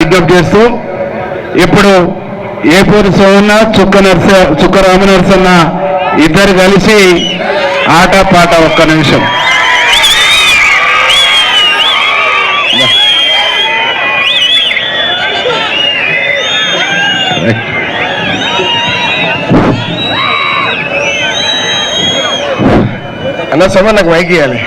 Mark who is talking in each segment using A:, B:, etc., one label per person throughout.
A: విజ్ఞప్తి చేస్తూ ఇప్పుడు ఏపూరి సోమన్న చుక్క నర్స చుక్క రామనరసన్న ఇద్దరు కలిసి ఆట పాట ఒక్క నిమిషం.
B: అన్న సోమ నాకు మైక్ ఇవ్వాలి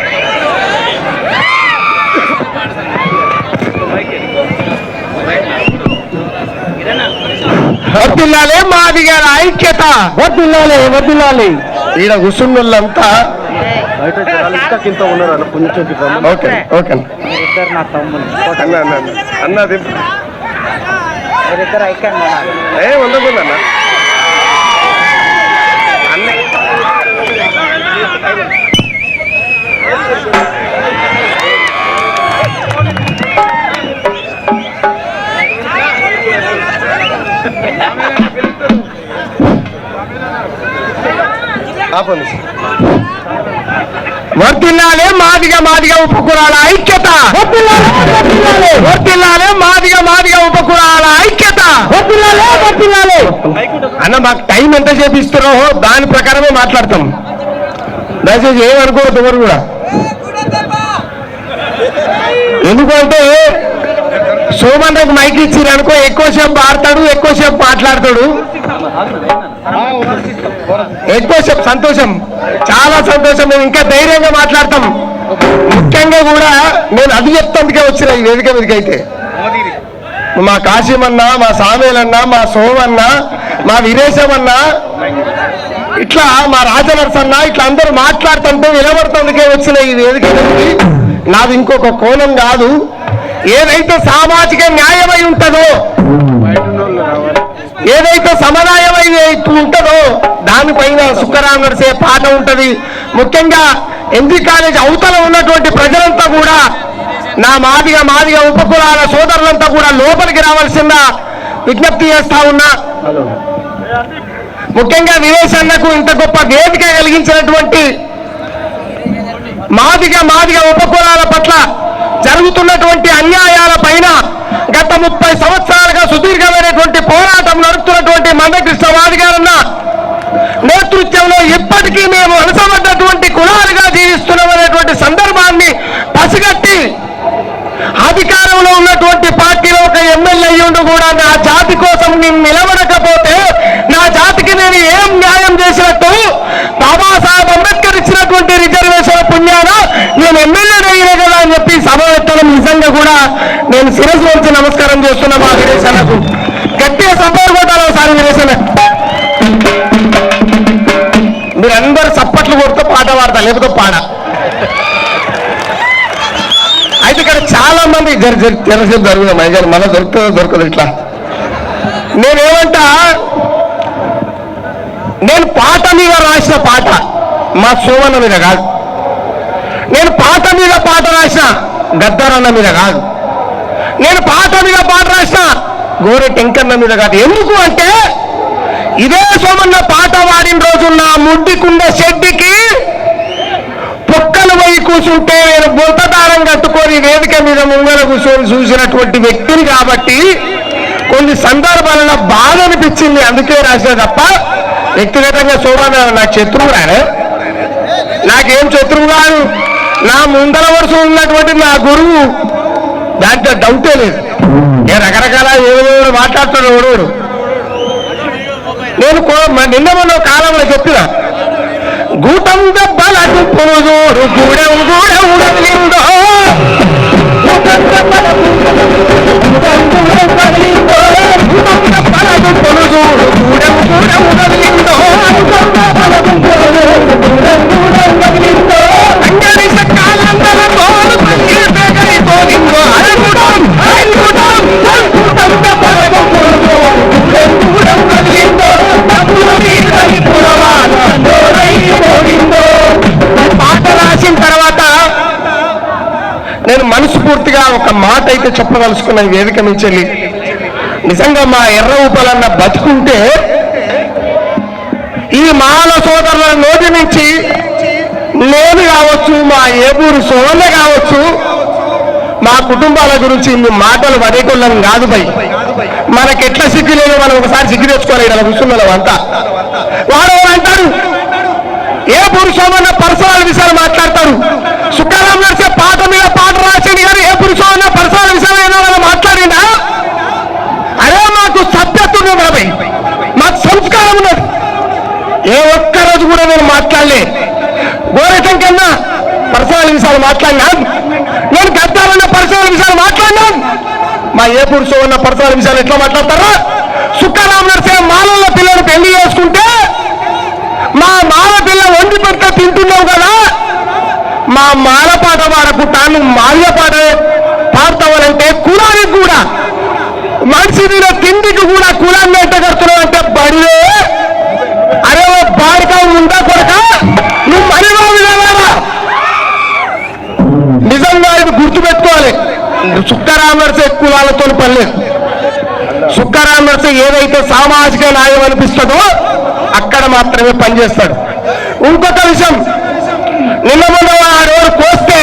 B: వర్దిల్లాలే మాది గారి ఐక్యత.
A: వద్దులాలి వద్దులాలి.
B: ఈడ వాళ్ళంతా ఓకే ఓకే. అన్న.
C: మీరిద్దరు నా తమ్ముడు
B: అన్న అన్న అన్న. అన్న అది
C: మీరిద్దరు ఐక్యంగా ఉన్నారు.
B: ఏ ఉండకూడదన్న అన్న ఆపండి. వర్తిల్లాలే మాదిగ మాదిగ ఉపకులాల ఐక్యత. వర్తిల్లాలే మాదిగ మాదిగ ఉపకులాల ఐక్యత. అన్న మాకు టైం ఎంత చేపిస్తారో దాని ప్రకారమే మాట్లాడతాం. దయచేసి ఏమనుకోవద్దు ఎవరు కూడా. ఎందుకంటే సోమన్నకు మైక్ ఇచ్చిరు అనుకో ఎక్కువసేపు ఆడతాడు ఎక్కువసేపు మాట్లాడతాడు. ఎక్కువసేపు సంతోషం. చాలా సంతోషం. మేము ఇంకా ధైర్యంగా మాట్లాడతాం. ముఖ్యంగా కూడా నేను అది చెప్తాందుకే వచ్చిన ఈ వేదిక మీదకి అయితే. మా కాశీమన్న మా సామేలన్న మా సోమన్న మా వీరేశమన్న ఇట్లా మా రాజనరసన్న ఇట్లా అందరూ మాట్లాడుతుంటే నిలబడుతుందుకే వచ్చిన ఈ వేదిక మీదకి. నాది ఇంకొక కోణం కాదు. ఏదైతే సామాజిక న్యాయమై ఉంటుందో ఏదైతే సముదాయమై ఉంటుందో దానిపైన సుఖరాం నడిసే పాట ఉంటుంది. ముఖ్యంగా ఎంపీ కాలేజ్ అవతల ఉన్నటువంటి ప్రజలంతా కూడా నా మాదిగా మాదిగా ఉపకులాల సోదరులంతా కూడా లోపలికి రావాల్సిన విజ్ఞప్తి చేస్తా ఉన్నా. ముఖ్యంగా విదేశాలకు ఇంత గొప్ప వేదిక కలిగించినటువంటి మాదిగా మాదిగా ఉపకులాల పట్ల జరుగుతున్నటువంటి అన్యాయాల పైన గత ముప్పై సంవత్సరాలుగా సుదీర్ఘమైనటువంటి పోరాటం నడుపుతున్నటువంటి మందకృష్ణ వాదిగారన్న నేతృత్వంలో ఇప్పటికీ మేము అనసబడ్డటువంటి కులాలుగా జీవిస్తున్నామనేటువంటి సందర్భాన్ని పసిగట్టి అధికారంలో ఉన్నటువంటి పార్టీలో ఒక ఎమ్మెల్యే అయ్యుండు కూడా నా జాతి కోసం నేను నిలబడకపోతే నా జాతికి నేను ఏం న్యాయం చేసినట్టు బాబాసాహెబ్ అంబేద్కర్ ఇచ్చినటువంటి రిజర్వేషన్ పుణ్యాన నేను ఎమ్మెల్యే కూడా నేను శిరస్సు వచ్చి నమస్కారం చేస్తున్నా మా వీరేశనకు గట్టిగా సంపద కొట్టాలి ఒకసారి వీరేశన మీరందరు చప్పట్లు కొడుతూ పాట పాడతా లేకపోతే పాడ. అయితే ఇక్కడ చాలా మంది జరి జరి తెరసేపు జరుగుతుంది మన మన దొరుకుతుందో దొరకదు ఇట్లా. నేనేమంటా నేను పాట మీద రాసిన పాట మా సోమన్న మీద కాదు. నేను పాట మీద పాట రాసిన గద్దరన్న మీద కాదు. నేను పాట మీద పాట రాసిన. గోరె టెంకన్న మీద కాదు. ఎందుకు అంటే ఇదే సోమన్న పాట వాడిన రోజున్న నా ముడ్డికుండ శెడ్డికి పొక్కలు పోయి కూర్చుంటే నేను బుంతదారం కట్టుకొని వేదిక మీద ముంగల కూర్చొని చూసినటువంటి వ్యక్తిని కాబట్టి కొన్ని సందర్భాలలో బాధ అనిపించింది. అందుకే రాసిన తప్ప వ్యక్తిగతంగా సోమన్న నాకు శత్రువు రానే నాకేం శత్రువు కాదు. నా ముందర వరుస ఉన్నటువంటి నా గురువు. దాంట్లో డౌటే లేదు. ఏ రకరకాల ఏదో మాట్లాడుతాడు ఎవడు నేను నిన్న మొన్న కాలంలో చెప్పిన. గూటం దెబ్బలకు పురుజూరు గూడెం గూడెం నేను మనస్ఫూర్తిగా ఒక మాట అయితే చెప్పదలుచుకున్న వేదిక నుంచి నిజంగా మా ఎర్ర ఊపలన్న బతుకుంటే ఈ మాల సోదరుల నోటి నుంచి నేను కావచ్చు మా ఏబూరు సోదరులే కావచ్చు మా కుటుంబాల గురించి ఇన్ని మాటలు పడేటోళ్ళం కాదు భయ్. ఎట్లా సిగ్గు లేదు మనం ఒకసారి సిగ్గు తెచ్చుకోవాలి ఇలా కూర్చున్నాం అంతా. వాడు అంటారు? ఏ పురుషోమన్న పర్సనల్ విషయాలు మాట్లాడు సుఖారాం నడిచే పాట మీద పాట రాసింది కానీ ఏ పురుషోమన్న పర్సనల్ విషయాలు ఏమైనా మాట్లాడిందా అరే మాకు సభ్యత ఉన్నది బాబాయ్ మాకు సంస్కారం ఉన్నది ఏ ఒక్క రోజు కూడా నేను మాట్లాడలే గోరటం కన్నా పర్సనల్ విషయాలు మాట్లాడినా. నేను గద్దాలన్న పర్సనల్ విషయాలు మాట్లాడినా. మా ఏ పురుషు ఉన్న పర్సనల్ విషయాలు ఎట్లా మాట్లాడతారా? సుఖరామ నరసింహ మాలల పిల్లలు పెళ్ళి చేసుకుంటే మా మాల పిల్ల వండి పెడితే తింటున్నావు కదా? మా మాల పాట పాడకుండా నువ్వు మాల్య పాట పాడతావాలంటే కులానికి కూడా మనిషి మీద తిండికి కూడా కులాన్ని ఎంత కడుతున్నావు అంటే బడిలే అరే ఓ బాడిక ఉందా కొడకా? సుక్కరామర్సే కులాలతో పనిలేదు సుక్కరామర్సే ఏదైతే సామాజిక న్యాయం అనిపిస్తుందో అక్కడ మాత్రమే పనిచేస్తాడు. ఇంకొక విషయం నిన్న మొన్న వాడు కోస్తే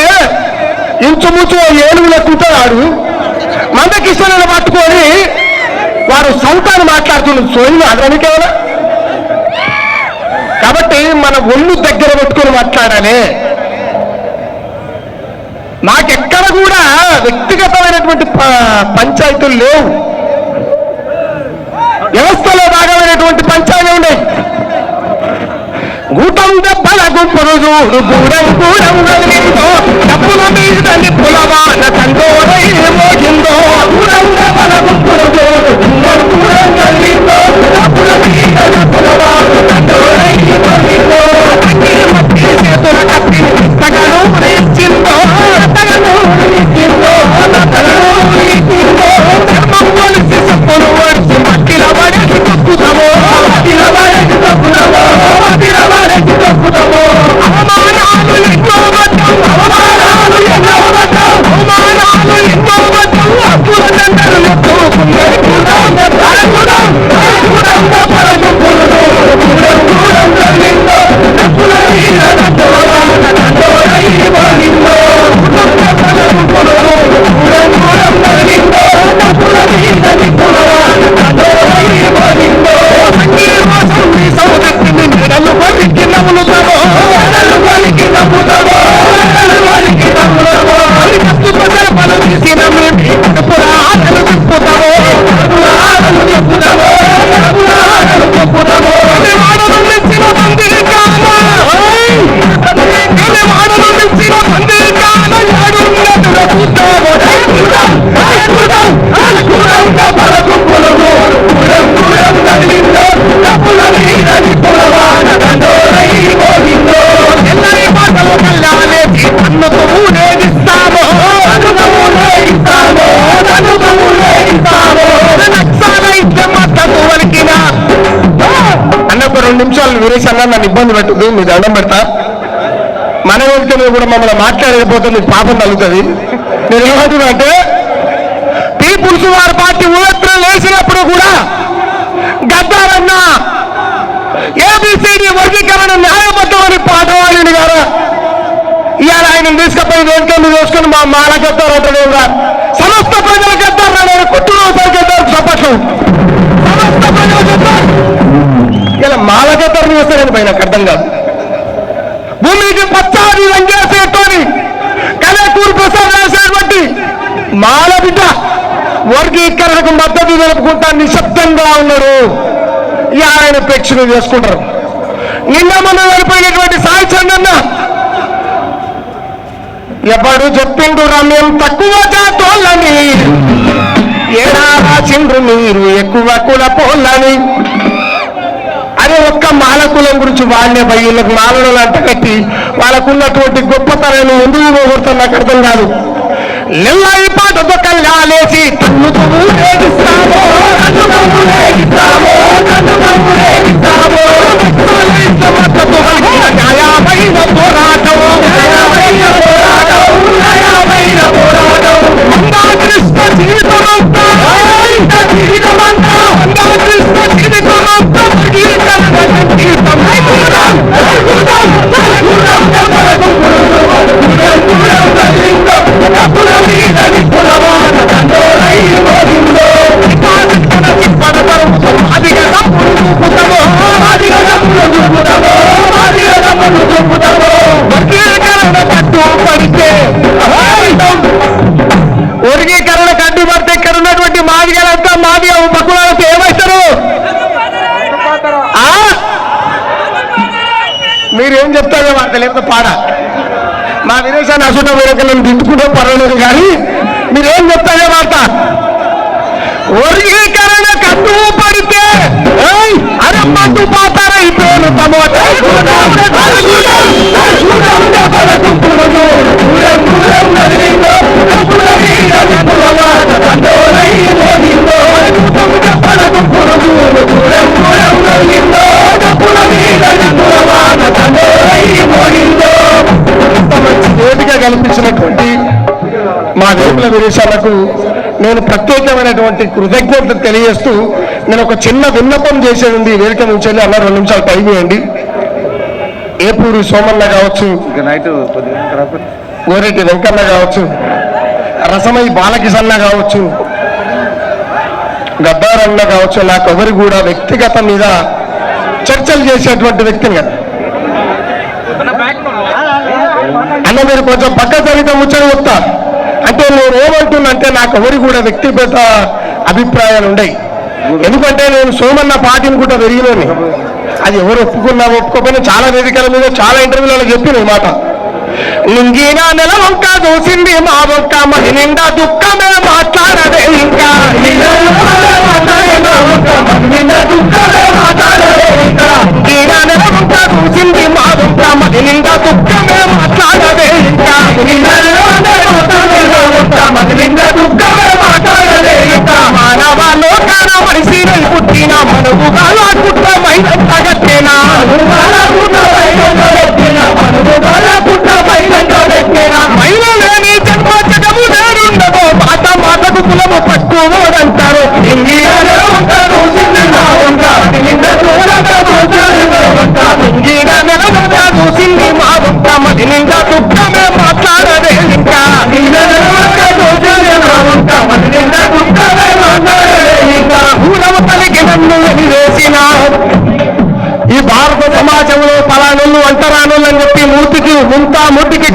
B: ఇంచుముంచు ఓ ఏనుగు లెక్కుంటాడు వాడు మందకిష్టలను పట్టుకొని వారు సౌతాన్ని మాట్లాడుతున్నాడు సోయిలు అదనికేనా కాబట్టి మన ఒళ్ళు దగ్గర పెట్టుకొని మాట్లాడాలి. నాకెక్కడ కూడా వ్యక్తిగతమైనటువంటి పంచాయతీలు లేవు. వ్యవస్థలో భాగమైనటువంటి పంచాయతీ ఉన్నాయి. గూటం దెబ్బల గుంపులు చూడు గూడం గూడం గదిలిందో డబ్బుల మీద పులవాన తండోరై మోగిందో గూడం దెబ్బల గుంపులు చూడు గూడం గూడెం గదిలిందో డబ్బుల మీద నిప్పులవాన తండోరై మోగిందో ఇబ్బంది పెట్టదు మీ దండం పెడతా. మన వెళ్తే నువ్వు కూడా మమ్మల్ని మాట్లాడకపోతే మీకు పాపం తగ్గుతుంది నేను ఏమంటున్నానంటే పీపుల్స్ వారి పార్టీ ఊరత్ర లేచినప్పుడు కూడా గద్దారన్న ఏబిసిడి వర్గీకరణ న్యాయబద్ధమని పాఠవాళిని గారా ఇవాళ ఆయన తీసుకపోయి వేదికలు చేసుకుని మా మాల గద్దారు అంటాడు సమస్త ప్రజల గద్దారు నేను. కుట్టు గద్దారు చప్పట్లు. సమస్త ప్రజల గద్దారు ఇలా మాలగా గద్దారు వేస్తారని పైన అర్థం కాదు. భూమికి పచ్చాది రంగేసేటోని కలేకూరు ప్రసాద్ రాసేటువంటి మాల బిడ్డ వర్గీకరణకు మద్దతు తెలుపుకుంటా నిశ్శబ్దంగా ఉన్నారు. ఈ ఆయన ప్రేక్షకులు చేసుకుంటారు. నిన్న మనం వెళ్ళిపోయినటువంటి సాయి చందన్న ఎవడు చెప్పిండు రమ్యం తక్కువ జాతోళ్ళని ఏడా రాసిండ్రు మీరు ఎక్కువ కుల పోళ్ళని? అరే ఒక్క మాలకులం గురించి వాళ్ళే భయ్యులకు వీళ్ళకి మాలలు అంట కట్టి వాళ్ళకున్నటువంటి గొప్పతనాన్ని ఎందుకు పోగొడుతుంది నాకు అర్థం కాదు. నిల్లాయి పాటతో కల్లాలేసి తన్నుకు ఊరేగిస్తామో తన్నుకు Thank you. మీరు ఏం చెప్తారో వార్త లేకపోతే పాడ మా విదేశాన్ని అసుట వేరకలను దిద్దుకుంటే పర్వాలేదు కానీ మీరేం చెప్తారో మాట వర్గీకరణ కట్టు పడితే ఏయ్, అరే మందు పాతారైపోయాను టమోటా వేదిక మా వేపుల విదేశాలకు నేను ప్రత్యేకమైనటువంటి కృతజ్ఞత తెలియజేస్తూ నేను ఒక చిన్న విన్నపం చేసేది ఉంది వేదిక నుంచి వెళ్ళి అన్న రెండు నిమిషాలు టైం ఇవ్వండి ఏపూరి సోమన్న కావచ్చు గోరెడ్డి వెంకన్న కావచ్చు రసమై బాలకిసన్న కావచ్చు గద్దారన్న కావచ్చు నాకు ఎవరు కూడా వ్యక్తిగత మీద చర్చలు చేసేటువంటి వ్యక్తిని కదా. అన్న మీరు కొంచెం పక్క జరిగితే ముచ్చట చెప్తా అంటే నేను ఏమంటున్నంటే నాకు ఎవరి కూడా వ్యక్తిగత అభిప్రాయాలు ఉండయి. ఎందుకంటే నేను సోమన్న పార్టీని కూడా పెరిగినని అది ఎవరు ఒప్పుకున్నా ఒప్పుకోకపోయినా చాలా వేదికల మీద చాలా ఇంటర్వ్యూలలో చెప్పిన ఈ మాట. లింగినా నెల వంక దూసింది మా వంక మది నిండా దుఃఖమే మాట్లాడదే ఇంకా. దూసింది మా వంక మది నిండా దుఃఖమే మాట్లాడదే ఇంకా. పుట్టిన మనుగుగా లాక్కుట్టమైన తగట్టేనా మహిళలేని ముంతా ముట్టికి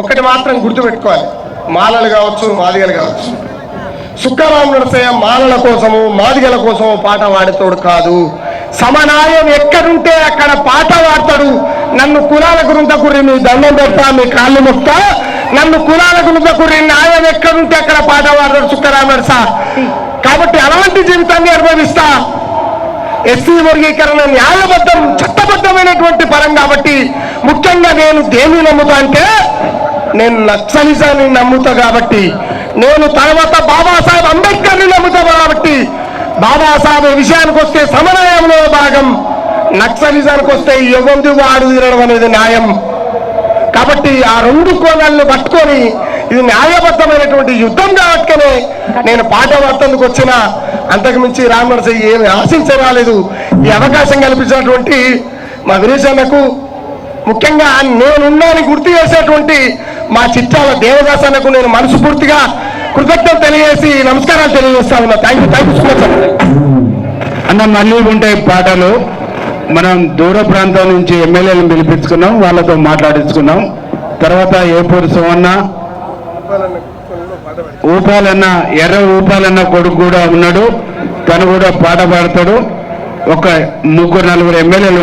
B: ఒకటి మాత్రం గుర్తుపెట్టుకోవాలి. మాలలు కావచ్చు మాదిగలు కావచ్చు. సుక్కరాం నరసయ్య మాలల కోసము మాదిగల కోసము పాట పాడేతోడు కాదు. సమనాయం ఎక్కడుంటే అక్కడ పాట పాడతాడు. నన్ను కులాల గురింత మీ దండం పెడతా మీ కాళ్ళు మొక్తా. నన్ను కులాల గురింత న్యాయం ఎక్కడుంటే అక్కడ పాట పాడతాడు సుక్కరాం నరస. కాబట్టి అలాంటి జీవితాన్ని అనుభవిస్తా. ఎస్సీ వర్గీకరణ న్యాయబద్ధం చట్టబద్ధమైనటువంటి పరం కాబట్టి ముఖ్యంగా నేను దేన్ని నమ్ముతా అంటే నేను నక్సలిజాన్ని నమ్ముతా కాబట్టి నేను తర్వాత బాబాసాహెబ్ అంబేద్కర్ని నమ్ముతా కాబట్టి బాబాసాహెబ్ విషయానికి వస్తే సమన్వయంలో భాగం నక్సలిజానికి వస్తే ఎవరి వాడు తీరడం అనేది న్యాయం. కాబట్టి ఆ రెండు కోణాలను పట్టుకొని ఇది న్యాయబద్ధమైనటువంటి యుద్ధం కాబట్టినే నేను పాట వార్తలకు వచ్చిన అంతకుమించి రామనరస ఏమి ఆశించరాలేదు. ఈ అవకాశం కల్పించినటువంటి మా వినేశన్నకు ముఖ్యంగా నేనున్నాని గుర్తు చేసేటువంటి మా చిట్టాల దేవదాసన్నకు నేను మనస్ఫూర్తిగా కృతజ్ఞత తెలియజేసి నమస్కారాలు తెలియజేస్తా ఉన్నా. Thank you thank you so much
A: అన్న మళ్ళీ ఉంటాయి పాటలు మనం దూర ప్రాంతం నుంచి ఎమ్మెల్యేలను పిలిపించుకున్నాం వాళ్ళతో మాట్లాడించుకున్నాం. తర్వాత ఏపూరు సోమన్న ఊపాలన్న ఎర్ర ఊపాలన్న కొడుకు కూడా ఉన్నాడు. తను కూడా పాట పాడతాడు. ఒక ముగ్గురు నలుగురు ఎమ్మెల్యేలు